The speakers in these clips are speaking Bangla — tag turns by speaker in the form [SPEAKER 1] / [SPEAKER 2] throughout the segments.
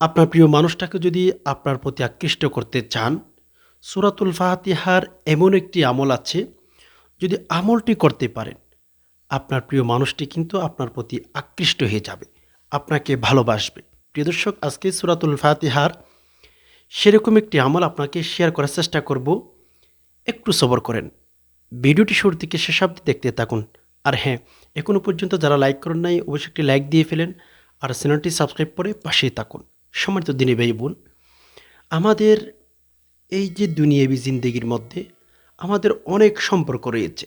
[SPEAKER 1] আপনার প্রিয় মানুষটাকে যদি আপনার প্রতি আকৃষ্ট করতে চান, সুরাতুল ফাতিহার এমন একটি আমল আছে, যদি আমলটি করতে পারেন, আপনার প্রিয় মানুষটি কিন্তু আপনার প্রতি আকৃষ্ট হয়ে যাবে, আপনাকে ভালোবাসবে। প্রিয় দর্শক, আজকে সুরাতুল ফাতিহার সেরকম একটি আমল আপনাকে শেয়ার করার চেষ্টা করব। একটু সবর করেন। ভিডিওটি শুরু থেকে শেষ অবধি দেখতে থাকুন। আর হ্যাঁ এখনও পর্যন্ত যারা লাইক করেন নাই, অবশ্যই একটি লাইক দিয়ে ফেলেন। আর চ্যানেলটি সাবস্ক্রাইব করে পাশেই থাকুন। সম্মানিত দিনী ভাই বোন, আমাদের এই যে দুনিয়াবি জিন্দগির মধ্যে আমাদের অনেক সম্পর্ক রয়েছে।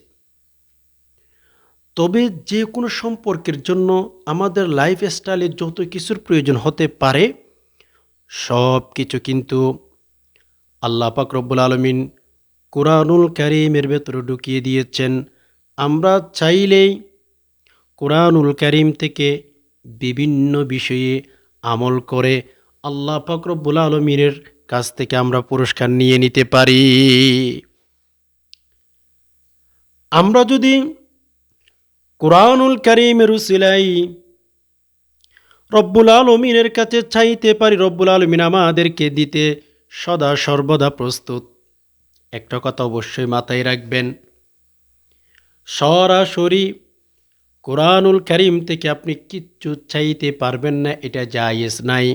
[SPEAKER 1] তবে যে কোনো সম্পর্কের জন্য আমাদের লাইফ স্টাইলে যত কিছুর প্রয়োজন হতে পারে, সব কিছু কিন্তু আল্লাহ পাক রব্বুল আলমিন কোরআনুল কারিমের ভেতরে ঢুকিয়ে দিয়েছেন। আমরা চাইলেই কোরআনুল কারিম থেকে বিভিন্ন বিষয়ে আমল করে আল্লাহ পাক রব্বুল আলমিনের কাছ থেকে আমরা পুরস্কার নিয়ে নিতে পারি। আমরা যদি কোরআনুল কারিমের উসিলাই রব্বুল আলমিনের কাছে চাইতে পারি, রব্বুল আলমিন আমাদেরকে দিতে সদা সর্বদা প্রস্তুত। একটা কথা অবশ্যই মাথায় রাখবেন, সরাসরি কোরআনুল করিম থেকে আপনি কিচ্ছু চাইতে পারবেন না, এটা জায়েজ নাই।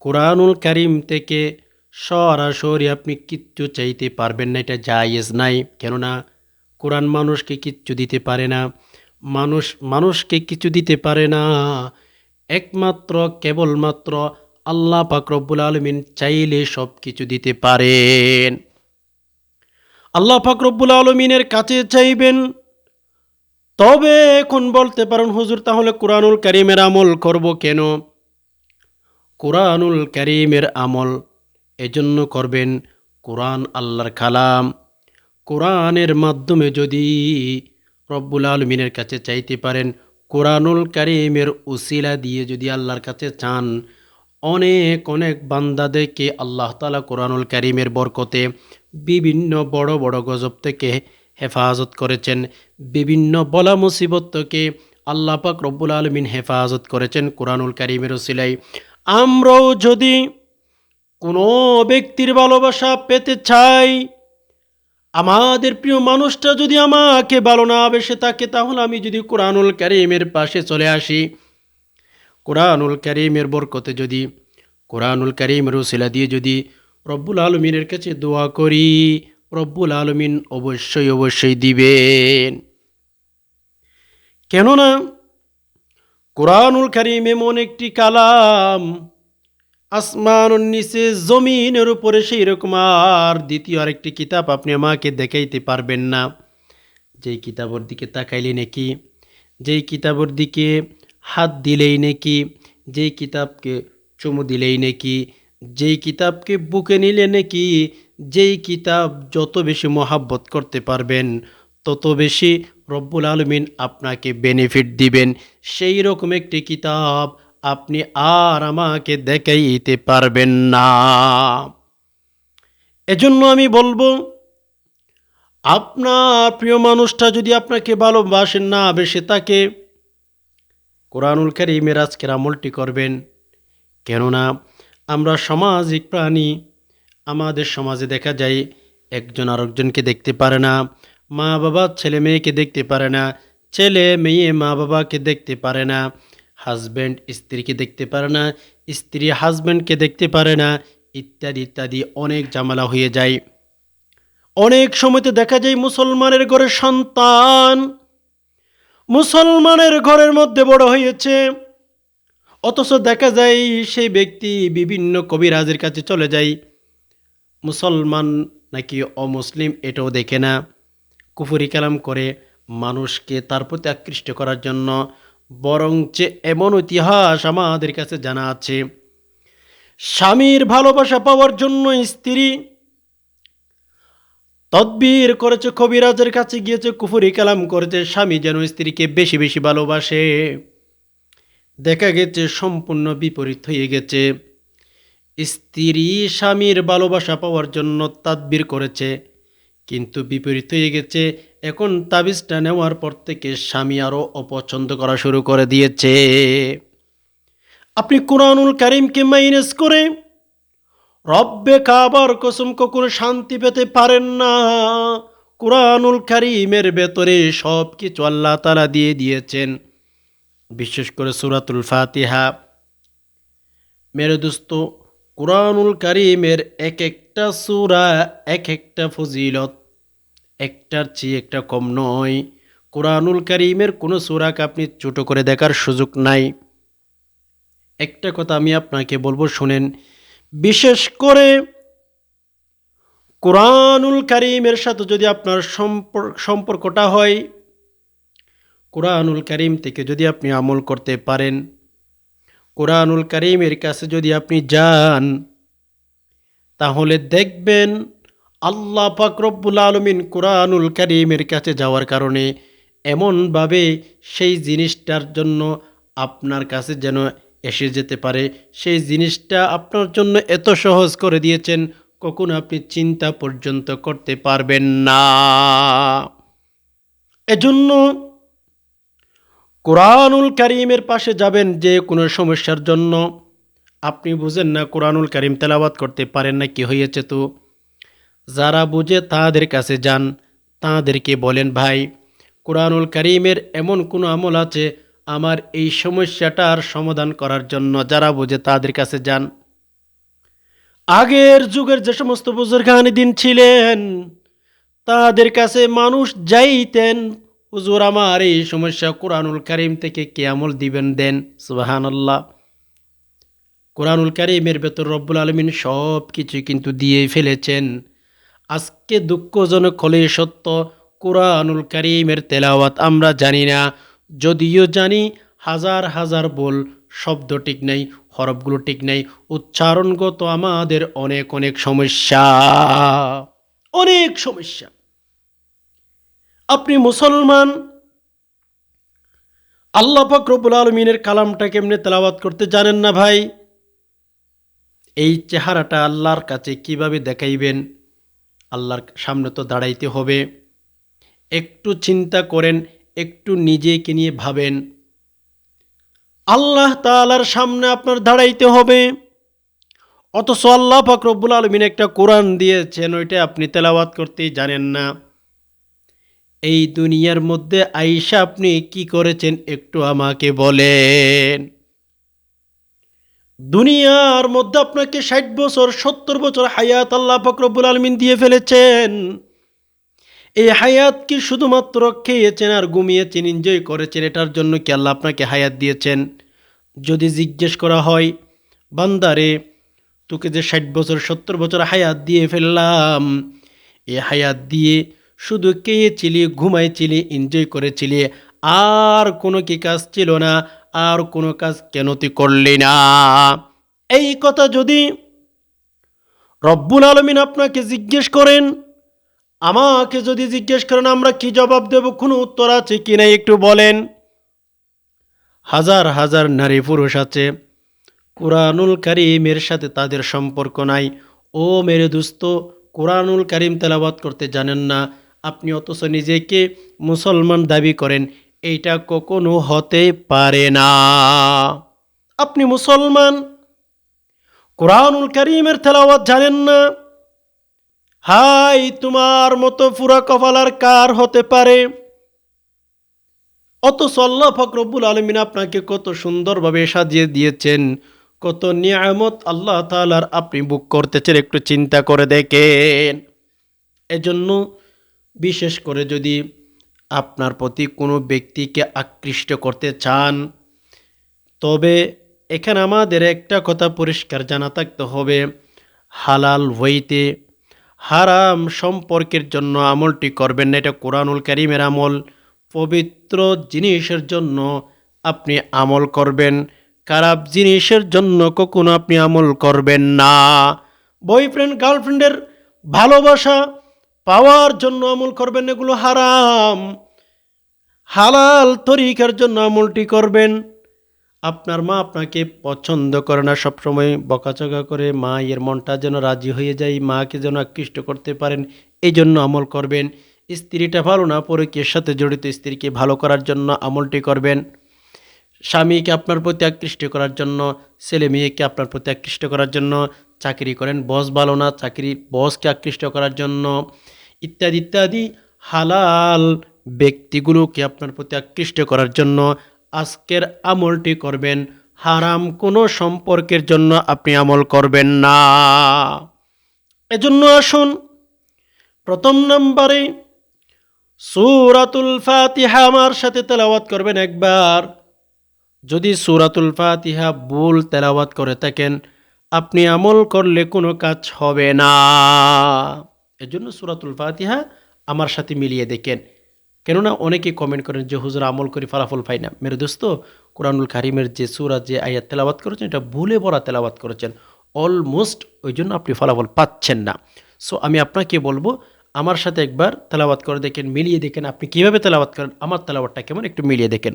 [SPEAKER 1] কোরআনুল করিম থেকে সরাসরি আপনি কিচ্ছু চাইতে পারবেন না, এটা জায়েজ নাই। কেননা কোরআন মানুষকে কিচ্ছু দিতে পারে না, মানুষ, মানুষকে কিছু দিতে পারে না। একমাত্র, কেবলমাত্র আল্লাহ পাক রব্বুল আলমিন চাইলে সব কিছু দিতে পারেন। আল্লাহ ফাকরবুল আলমিনের কাছে চাইবেন তবে এখন বলতে পারেন, হুজুর, তাহলে কোরআনুল করিমের আমল করব কেন? কোরআনুল করিমের আমল এজন্য করবেন কোরআন আল্লাহর কালাম। কোরআনের মাধ্যমে যদি রব্বুল আলমিনের কাছে চাইতে পারেন, কোরআনুল কারিমের উসিলা দিয়ে যদি আল্লাহর কাছে চান, অনেক অনেক বান্দাদেরকে আল্লাহ তালা কোরআনুল কারিমের বরকতে বিভিন্ন বড় বড় গজব থেকে হেফাজত করেছেন। বিভিন্ন বলা মুসিবত থেকে আল্লাহ রব্বুল আলমিন হেফাজত করেছেন কোরআনুল কারিমের উসিলাই আমরাও যদি কোনো ব্যক্তির ভালোবাসা পেতে চাই, আমাদের প্রিয় মানুষটা যদি আমাকে ভালো না বেসে থাকে, তাহলে আমি যদি কোরআনুল কারিমের পাশে চলে আসি। কোরআনুল কারিমের বরকতে যদি, কোরআনুল করিমের উসিলা দিয়ে যদি রব্বুল আলমিনের কাছে দোয়া করি রব্বুল আলমিন অবশ্যই অবশ্যই দিবেন। কেননা কোরআনুল করিম এমন একটি কালাম আসমান নিচে জমিনের উপরে সেই রকম আর দ্বিতীয় আরেকটি কিতাব আপনি আমাকে দেখাইতে পারবেন না। যেই কিতাবের দিকে তাকাইলে নাকি, যেই কিতাবের দিকে হাত দিলেই নাকি, যেই কিতাবকে চুমু দিলেই নাকি, যেই কিতাবকে বুকে নিলে নাকি যেই কিতাব যত বেশি মহাব্বত করতে পারবেন, তত বেশি রব্বুল আলমিন আপনাকে বেনিফিট দিবেন। সেই রকম একটি কিতাব আপনি আর আমাকে দেখাইতে পারবেন না। এজন্য আমি বলব, আপনার প্রিয় মানুষটা যদি আপনাকে ভালোবাসেন না, বেশি তাকে কোরআনুল কারিমের আজকের আমলটি করবেন। কেননা আমরা সামাজিক প্রাণী আমাদের সমাজে দেখা যায়, একজন আরেকজনকে দেখতে পারে না, মা বাবা ছেলে মেয়েকে দেখতে পারে না, ছেলে মেয়ে মা বাবাকে দেখতে পারে না হাজব্যান্ড স্ত্রীকে দেখতে পারে না, স্ত্রী হাজব্যান্ডকে দেখতে পারে না, ইত্যাদি ইত্যাদি অনেক জামালা হয়ে যায়। অনেক সময়তে দেখা যায় মুসলমানের ঘরে সন্তান, মুসলমানের ঘরের মধ্যে বড় হয়েছে, অথচ দেখা যায় সেই ব্যক্তি বিভিন্ন কবিরাজের কাছে চলে যায়। মুসলমান নাকি অমুসলিম এটাও দেখে না। কুফুরি কালাম করে মানুষকে তার প্রতি আকৃষ্ট করার জন্য বরঞ্চে এমন ইতিহাস আমাদের কাছে জানা আছে। স্বামীর ভালোবাসা পাওয়ার জন্য স্ত্রী তদবির করেছে, কবিরাজের কাছে গিয়েছে, কুফুরি কালাম করেছে, স্বামী যেন স্ত্রীকে বেশি বেশি ভালোবাসে। দেখা গেছে, সম্পূর্ণ বিপরীত হয়ে গেছে। স্ত্রী স্বামীর ভালোবাসা পাওয়ার জন্য তাদবির করেছে, কিন্তু বিপরীত হয়ে গেছে। এখন তাবিজটা নেওয়ার পর থেকে স্বামী আরও অপছন্দ করা শুরু করে দিয়েছে। আপনি কোরআনুল কারিমকে মাইনাস করে রব্বে কাবার কসম কখনো শান্তি পেতে পারেন না। কোরআনুল কারিমের ভেতরে সব কিছু আল্লাহ তালা দিয়ে দিয়েছেন। বিশেষ করে সুরাতুল ফাতিহা। মেরে দোস্ত কোরআনুল কারিমের এক একটা সুরা এক একটা ফজিলত। একটার চেয়ে একটা কম নয়। কোরআনুল কারিমের কোনো সুরাকে আপনি ছোট করে দেখার সুযোগ নাই। একটা কথা আমি আপনাকে বলব, শোনেন। বিশেষ করে কোরআনুল কারিমের সাথে যদি আপনার সম্পর্ক সম্পর্কটা হয়, কোরআনুল কারিম থেকে যদি আপনি আমল করতে পারেন কোরআনুল কারিমের কাছে যদি আপনি যান, তাহলে দেখবেন আল্লাহ পাক রব্বুল আলমিন কোরআনুল কারিমের কাছে যাওয়ার কারণে এমনভাবে সেই জিনিসটার জন্য আপনার কাছে যেন এসে যেতে পারে। সেই জিনিসটা আপনার জন্য এত সহজ করে দিয়েছেন, কখনো আপনি চিন্তা পর্যন্ত করতে পারবেন না। এজন্য কোরআনুল কারিমের পাশে যাবেন যে কোনো সমস্যার জন্য। আপনি বুঝেন না কোরআনুল কারিম তেলাবাদ করতে পারেন না, কি হয়েছে তো? যারা বুঝে তাদের কাছে যান, তাদেরকে বলেন, ভাই, কোরআনুল কারিমের এমন কোনো আমল আছে আমার এই সমস্যাটার সমাধান করার জন্য? যারা বুঝে তাদের কাছে যান। আগের যুগের যে সমস্ত বুজুর্গানি দিন ছিলেন, তাদের কাছে মানুষ যাইতেন হুজুর আমার এই সমস্যা কোরআনুল কারিম থেকে কে আমল দিবেন দেন? সুবাহানাল্লাহ। কোরআনুল কারিমের ভেতর রব্বুল আলমিন সব কিছু কিন্তু দিয়ে ফেলেছেন। আজকে দুঃখজনক হলে সত্য, কোরআনুল কারিমের তেলাওয়াত আমরা জানি না। যদিও জানি হাজার হাজার বল শব্দ ঠিক নেই, হরফগুলো ঠিক নেই, উচ্চারণগত আমাদের অনেক অনেক সমস্যা। অনেক সমস্যা। আপনি মুসলমান? আল্লাহ ফকরবুল আলমিনের কালামটা কেমনে তেলাওয়াত করতে জানেন না ভাই? এই চেহারাটা আল্লাহর কাছে কীভাবে দেখাইবেন? আল্লাহর সামনে তো দাঁড়াইতে হবে। একটু চিন্তা করেন, একটু নিজেকে নিয়ে ভাবেন। আল্লাহ তালার সামনে আপনার দাঁড়াইতে হবে। অথচ আল্লাহ ফকরবুল আলমিন একটা কোরআন দিয়েছেন, ওইটা আপনি তেলাওয়াত করতেই জানেন না। এই দুনিয়ার মধ্যে আইসা আপনি কি করেছেন একটু আমাকে বলেন। দুনিয়ার মধ্যে আপনাকে ষাট বছর, সত্তর বছর হায়াত আল্লাহ ফকরবুল আলমিন দিয়ে ফেলেছেন। এই হায়াত কি শুধুমাত্র খেয়েছেন আর ঘুমিয়েছেন এনজয় করেছেন, এটার জন্য কি আল্লাহ আপনাকে হায়াত দিয়েছেন? যদি জিজ্ঞেস করা হয়, বান্দারে, তোকে যে ষাট বছর, সত্তর বছর হায়াত দিয়ে ফেললাম এই হায়াত দিয়ে শুধু খেয়েছিলি ঘুমাইছিলি এনজয় করেছিলি আর কোনো কি কাজ ছিল না, আর কোনো কাজ কেন তুই করলি না? এই কথা যদি রব্বুল আলমিন আপনাকে জিজ্ঞেস করেন, আমাকে যদি জিজ্ঞেস করেন, আমরা কি জবাব দেব, কোনো উত্তর আছে কি না একটু বলেন। হাজার হাজার নারী পুরুষ আছে, কোরআনুল কারিমের সাথে তাদের সম্পর্ক নাই। ও মেরে দুস্ত, কোরআনুল কারিম তেলাবাত করতে জানেন না আপনি অথচ নিজেকে মুসলমান দাবি করেন, এইটা কখনো হতে পারে না। আপনি মুসলমান? কোরআনুল করিমের তেলাওয়াত জানেন না? হাই, তোমার মতো পুরা কপালার কার হতে পারে? অত সল্লাহ ফকরবুল আলমিন আপনাকে কত সুন্দরভাবে সাজিয়ে দিয়েছেন, কত নিয়ামত আল্লাহ তালার আপনি বুক করতেছেন, একটু চিন্তা করে দেখেন। এজন্য বিশেষ করে যদি আপনার প্রতি কোনো ব্যক্তিকে আকৃষ্ট করতে চান, তবে এখানে আমাদের একটা কথা পরিষ্কার জানা থাকতে হবে। হালাল হইতে হারাম সম্পর্কের জন্য আমলটি করবেন না। এটা কোরআনুল করিমের আমল। পবিত্র জিনিসের জন্য আপনি আমল করবেন। খারাপ জিনিসের জন্য কখনো আপনি আমল করবেন না। বয়ফ্রেন্ড, গার্লফ্রেন্ডের ভালোবাসা পাওয়ার জন্য আমল করবেন, এগুলো হারাম। হালাল তরিকার জন্য আমলটি করবেন। আপনার মা আপনাকে পছন্দ করে না, সবসময় বকাচকা করে মা এর মনটা যেন রাজি হয়ে যায়, মাকে যেন আকৃষ্ট করতে পারেন এই জন্য আমল করবেন। স্ত্রীটা ভালো না পরে পরিকের সাথে জড়িত স্ত্রীকে ভালো করার জন্য আমলটি করবেন। স্বামীকে আপনার প্রতি আকৃষ্ট করার জন্য, ছেলে মেয়েকে আপনার প্রতি আকৃষ্ট করার জন্য চাকরি করেন বস ভালো না, চাকরি বসকে আকৃষ্ট করার জন্য ইত্যাদি ইত্যাদি। হালাল ব্যক্তিগুলোকে আপনার প্রতি আকৃষ্ট করার জন্য আজকের আমলটি করবেন। হারাম কোনো সম্পর্কের জন্য আপনি আমল করবেন না। এজন্য আসুন, প্রথম নম্বরে সুরাতুল ফাতিহা আমার সাথে তেলাওয়াত করবেন একবার। যদি সুরাতুল ফাতিহা ভুল তেলাওয়াত করে থাকেন আপনি আমল করলে কোনো কাজ হবে না। এজন্য সুরাতুল ফাতিহা আমার সাথে মিলিয়ে দেখেন। কেননা অনেকে কমেন্ট করেন যে, হুজুর, আমল করি, ফলাফল পাই না। মেরে দোস্ত, কোরআনুল কারিমের যে সুরা, যে আয়াত তেলাওয়াত করেছেন, এটা ভুলে ভরা তেলাওয়াত করেছেন। অলমোস্ট ওই জন্য আপনি ফলাফল পাচ্ছেন না। সো আমি আপনাকে বলব, আমার সাথে একবার তেলাওয়াত করে দেখেন, মিলিয়ে দেখেন, আপনি কীভাবে তেলাওয়াত করেন, আমার তেলাওয়াতটা কেমন, একটু মিলিয়ে দেখেন।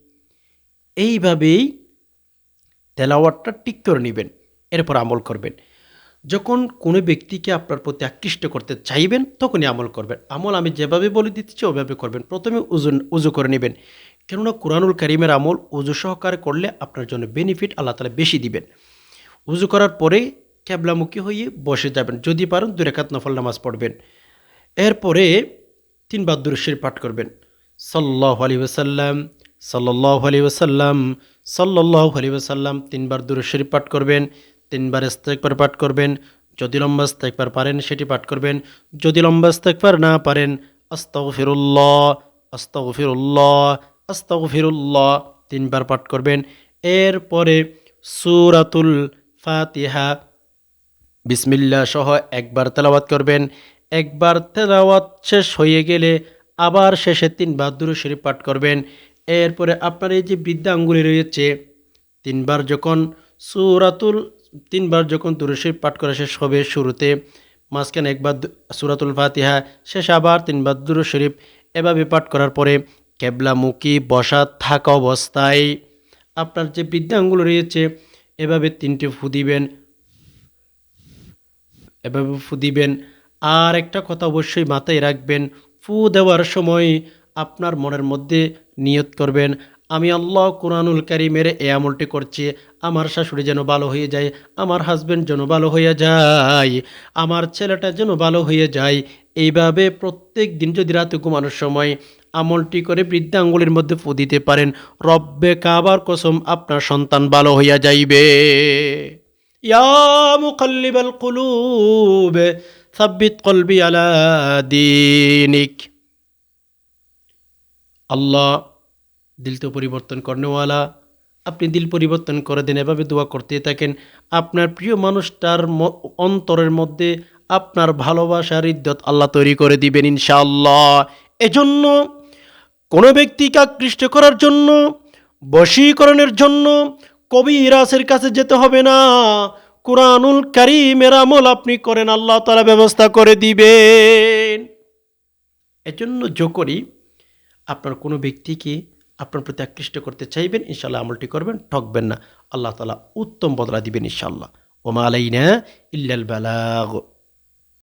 [SPEAKER 1] এইভাবেই তেলাওয়াতটা ঠিক করে নেবেন, এরপর আমল করবেন। যখন কোনো ব্যক্তিকে আপনার প্রতি আকৃষ্ট করতে চাইবেন, তখনই আমল করবেন। আমল আমি যেভাবে বলে দিচ্ছি ওভাবে করবেন। প্রথমে উজু উজু করে নেবেন। কেননা কোরআনুল করিমের আমল উজু সহকারে করলে আপনার জন্য বেনিফিট আল্লাহ তালা বেশি দিবেন। উজু করার পরে ক্যাবলামুখী হয়ে বসে যাবেন। যদি পারেন দু রেখাত নফল নামাজ পড়বেন। এরপরে তিন তিনবার দুরুশের পাঠ করবেন। সাল্লাহ আলী ওসাল্লাম সাল্লাহ আলী ওসাল্লাম সাল্লাহ আলী ওসাল্লাম তিনবার দুরুশের পাঠ করবেন, তিনবার ইস্তেকবার পাঠ করবেন, যদি লম্বা ইস্তেকবার পারেন সেটি পাঠ করবেন, যদি লম্বা ইস্তেকবার না পারেন, আস্তাগফিরুল্লাহ আস্তাগফিরুল্লাহ আস্তাগফিরুল্লাহ তিনবার পাঠ করবেন। এরপরে সুরাতুল ফাতিহা বিসমিল্লা সহ একবার তেলাওয়াত করবেন। একবার তেলাওয়াত শেষ হয়ে গেলে আবার শেষে তিনবার দুরু শরীফ পাঠ করবেন। এরপরে আপনার এই যে বৃদ্ধা আঙ্গুলি রয়েছে, তিনবার যখন সুরাতুল, তিনবার যখন দুরু পাঠ করা শেষ হবে শুরুতে, মাঝখানে একবার সুরাতুল ফাতিহা, শেষ আবার তিনবার দুরু শরীফ এভাবে পাঠ করার পরে কেবলামুখী বসা থাকা অবস্থায় আপনার যে বৃদ্ধা আঙ্গুল রয়েছে, এভাবে তিনটে ফু দিবেন, এভাবে ফু দিবেন। আর একটা কথা অবশ্যই মাথায় রাখবেন, ফু দেওয়ার সময় আপনার মনের মধ্যে নিয়ত করবেন। আমি আল্লাহ কোরআনুল কারিমের এ আমলটি করছি, আমার শাশুড়ি যেন ভালো হয়ে যায়, আমার হাজবেন্ড যেন ভালো হয়ে যায়, আমার ছেলেটা যেন ভালো হয়ে যায়। এইভাবে প্রত্যেক দিন যদি রাতে ঘুমানোর সময় আমলটি করে বৃদ্ধা আঙ্গুলের মধ্যে ফু দিতে পারেন, রব্বে কাবার কসম আপনার সন্তান ভালো হইয়া যাইবে। ইয়া আলা দিনিক। আল্লাহ দিল তো পরিবর্তন করনেওয়ালা। আপনি দিল পরিবর্তন করে দেন, এভাবে দোয়া করতে থাকেন। আপনার প্রিয় মানুষটার অন্তরের মধ্যে আপনার ভালোবাসার ইদ্যত আল্লাহ তৈরি করে দিবেন ইনশাআল্লাহ। এজন্য কোনো ব্যক্তিকে আকৃষ্ট করার জন্য, বশীকরণের জন্য কবিরাসের কাছে যেতে হবে না। কোরআনুল কারিমের আমল আপনি করেন, আল্লাহ তারা ব্যবস্থা করে দিবেন। এজন্য যখনই আপনার কোনো ব্যক্তিকে আপনার প্রতি আকৃষ্ট করতে চাইবেন ইনশাল্লাহ আমলটি করবেন, ঠকবেন না। আল্লাহ তালা উত্তম বদলা দিবেন ইনশাল্লাহ ওমা আলাইনা ইল্লাল বালাগ।